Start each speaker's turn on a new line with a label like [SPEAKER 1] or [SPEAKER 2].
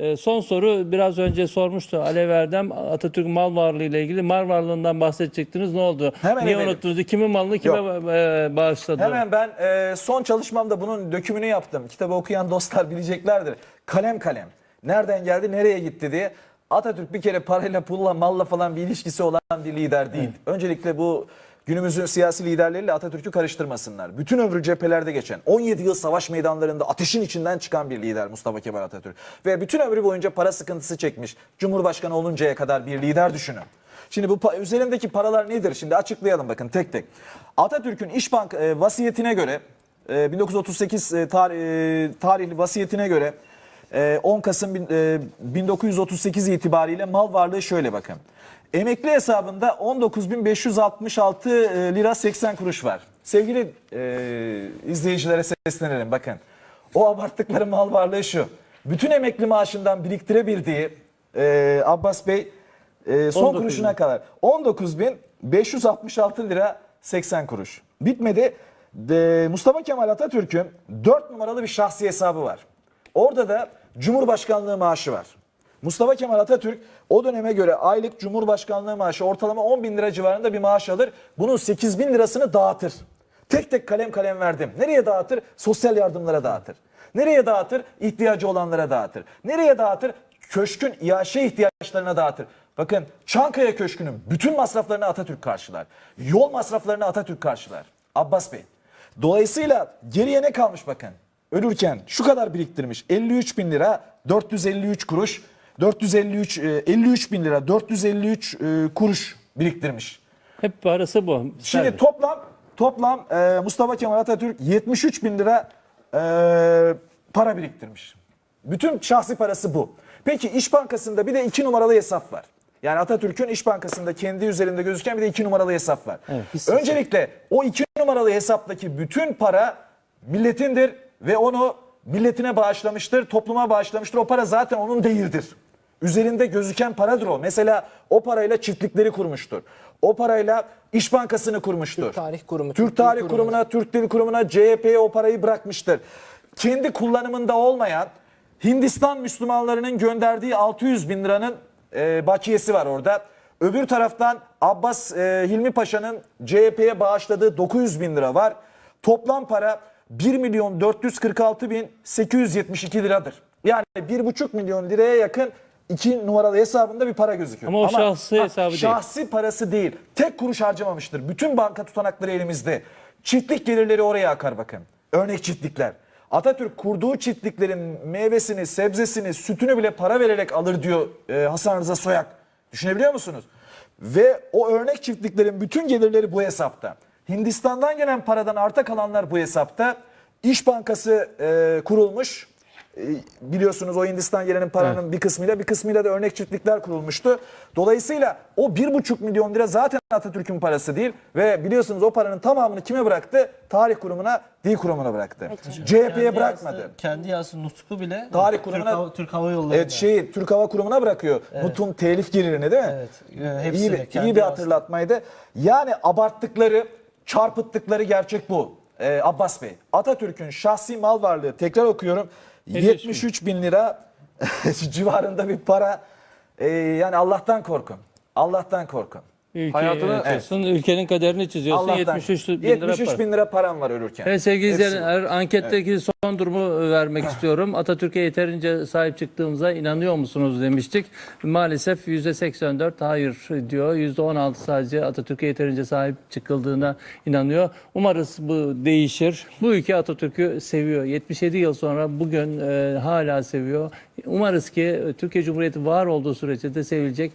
[SPEAKER 1] Ee, son soru biraz önce sormuştu Alev Erdem Atatürk mal varlığı ile ilgili mal varlığından bahsedecektiniz. Ne oldu?
[SPEAKER 2] Hemen
[SPEAKER 1] Niye
[SPEAKER 2] eminim.
[SPEAKER 1] unuttunuz? Kimin malını kime
[SPEAKER 2] Yok.
[SPEAKER 1] e, bağışladı?
[SPEAKER 2] Hemen ben e, son çalışmamda bunun dökümünü yaptım. Kitabı okuyan dostlar bileceklerdir. Kalem kalem. Nereden geldi, nereye gitti diye. Atatürk bir kere parayla, pulla, malla falan bir ilişkisi olan bir lider değil. Öncelikle bu günümüzün siyasi liderleriyle Atatürk'ü karıştırmasınlar. Bütün ömrü cephelerde geçen, 17 yıl savaş meydanlarında ateşin içinden çıkan bir lider Mustafa Kemal Atatürk. Ve bütün ömrü boyunca para sıkıntısı çekmiş. Cumhurbaşkanı oluncaya kadar bir lider düşünün. Şimdi bu üzerindeki paralar nedir? Şimdi açıklayalım bakın tek tek. Atatürk'ün İş Bank e, vasiyetine göre e, 1938 e, tar- e, tarihli vasiyetine göre 10 Kasım bin- e, 1938 itibariyle mal varlığı şöyle bakın. Emekli hesabında 19.566 e, lira 80 kuruş var. Sevgili e, izleyicilere seslenelim bakın. O abarttıkları mal varlığı şu. Bütün emekli maaşından biriktirebildiği e, Abbas Bey e, son
[SPEAKER 1] 19
[SPEAKER 2] kuruşuna
[SPEAKER 1] bin.
[SPEAKER 2] kadar 19.566 lira 80 kuruş. Bitmedi. De, Mustafa Kemal Atatürk'ün 4 numaralı bir şahsi hesabı var. Orada da Cumhurbaşkanlığı maaşı var. Mustafa Kemal Atatürk o döneme göre aylık Cumhurbaşkanlığı maaşı ortalama 10 bin lira civarında bir maaş alır. Bunun 8 bin lirasını dağıtır. Tek tek kalem kalem verdim. Nereye dağıtır? Sosyal yardımlara dağıtır. Nereye dağıtır? İhtiyacı olanlara dağıtır. Nereye dağıtır? Köşkün iaşe ihtiyaçlarına dağıtır. Bakın Çankaya Köşkü'nün bütün masraflarını Atatürk karşılar. Yol masraflarını Atatürk karşılar. Abbas Bey. Dolayısıyla geriye ne kalmış bakın. Ölürken şu kadar biriktirmiş. 53 bin lira 453 kuruş. 453 e, 53 bin lira 453 e, kuruş biriktirmiş.
[SPEAKER 1] Hep parası bu.
[SPEAKER 2] Şimdi toplam toplam e, Mustafa Kemal Atatürk 73 bin lira e, para biriktirmiş. Bütün şahsi parası bu. Peki İş Bankası'nda bir de 2 numaralı hesap var. Yani Atatürk'ün İş Bankası'nda kendi üzerinde gözüken bir de 2 numaralı hesap var.
[SPEAKER 1] Evet.
[SPEAKER 2] Öncelikle o 2 numaralı hesaptaki bütün para milletindir ve onu milletine bağışlamıştır, topluma bağışlamıştır. O para zaten onun değildir. Üzerinde gözüken paradır o. Mesela o parayla çiftlikleri kurmuştur. O parayla İş Bankası'nı kurmuştur.
[SPEAKER 3] Türk Tarih Kurumu,
[SPEAKER 2] Türk
[SPEAKER 3] Türk Dil
[SPEAKER 2] Tarih
[SPEAKER 3] Kurumu.
[SPEAKER 2] Kurumu'na, Türk Dil Kurumu'na, CHP'ye o parayı bırakmıştır. Kendi kullanımında olmayan Hindistan Müslümanlarının gönderdiği 600 bin liranın e, bakiyesi var orada. Öbür taraftan Abbas e, Hilmi Paşa'nın CHP'ye bağışladığı 900 bin lira var. Toplam para 1 milyon 446 bin 872 liradır. Yani 1,5 milyon liraya yakın 2 numaralı hesabında bir para gözüküyor.
[SPEAKER 1] Ama o şahsi hesabı değil.
[SPEAKER 2] Şahsi parası değil. Tek kuruş harcamamıştır. Bütün banka tutanakları elimizde. Çiftlik gelirleri oraya akar bakın. Örnek çiftlikler. Atatürk kurduğu çiftliklerin meyvesini, sebzesini, sütünü bile para vererek alır diyor e, Hasan Rıza Soyak. Düşünebiliyor musunuz? Ve o örnek çiftliklerin bütün gelirleri bu hesapta. Hindistan'dan gelen paradan arta kalanlar bu hesapta. İş Bankası e, kurulmuş. E, biliyorsunuz o Hindistan gelenin paranın bir kısmıyla bir kısmıyla da örnek çiftlikler kurulmuştu. Dolayısıyla o 1,5 milyon lira zaten Atatürk'ün parası değil ve biliyorsunuz o paranın tamamını kime bıraktı? Tarih kurumuna, dil kurumuna bıraktı. CHP'ye
[SPEAKER 4] Kendi
[SPEAKER 2] bırakmadı.
[SPEAKER 4] yazdığı- Kendi yazdığı nutku bile
[SPEAKER 2] Tarih
[SPEAKER 4] Türk,
[SPEAKER 2] kurumuna-
[SPEAKER 4] Hava, Türk Hava Yolları.
[SPEAKER 2] Evet şeyi Türk Hava Kurumu'na bırakıyor. Nutun telif gelirini değil mi?
[SPEAKER 4] Evet, e, hepsini
[SPEAKER 2] iyi bir, iyi bir
[SPEAKER 4] yazdı.
[SPEAKER 2] hatırlatmaydı. Yani abarttıkları, çarpıttıkları gerçek bu. Ee, Abbas Bey. Atatürk'ün şahsi mal varlığı tekrar okuyorum. 73 bin lira civarında bir para. Ee, yani Allah'tan korkun. Allah'tan korkun.
[SPEAKER 1] Ülkeyi
[SPEAKER 5] Hayatını-
[SPEAKER 1] yönetiyorsun, ülkenin kaderini çiziyorsun.
[SPEAKER 2] Allah'tan.
[SPEAKER 1] 73 bin lira
[SPEAKER 2] 73
[SPEAKER 1] para.
[SPEAKER 2] bin lira param var ölürken.
[SPEAKER 1] Evet sevgili
[SPEAKER 2] Hepsi.
[SPEAKER 1] izleyenler anketteki son durumu vermek istiyorum. Atatürk'e yeterince sahip çıktığımıza inanıyor musunuz demiştik. Maalesef %84 hayır diyor. %16 sadece Atatürk'e yeterince sahip çıkıldığına inanıyor. Umarız bu değişir. Bu ülke Atatürk'ü seviyor. 77 yıl sonra bugün e, hala seviyor. Umarız ki Türkiye Cumhuriyeti var olduğu sürece de sevilecek.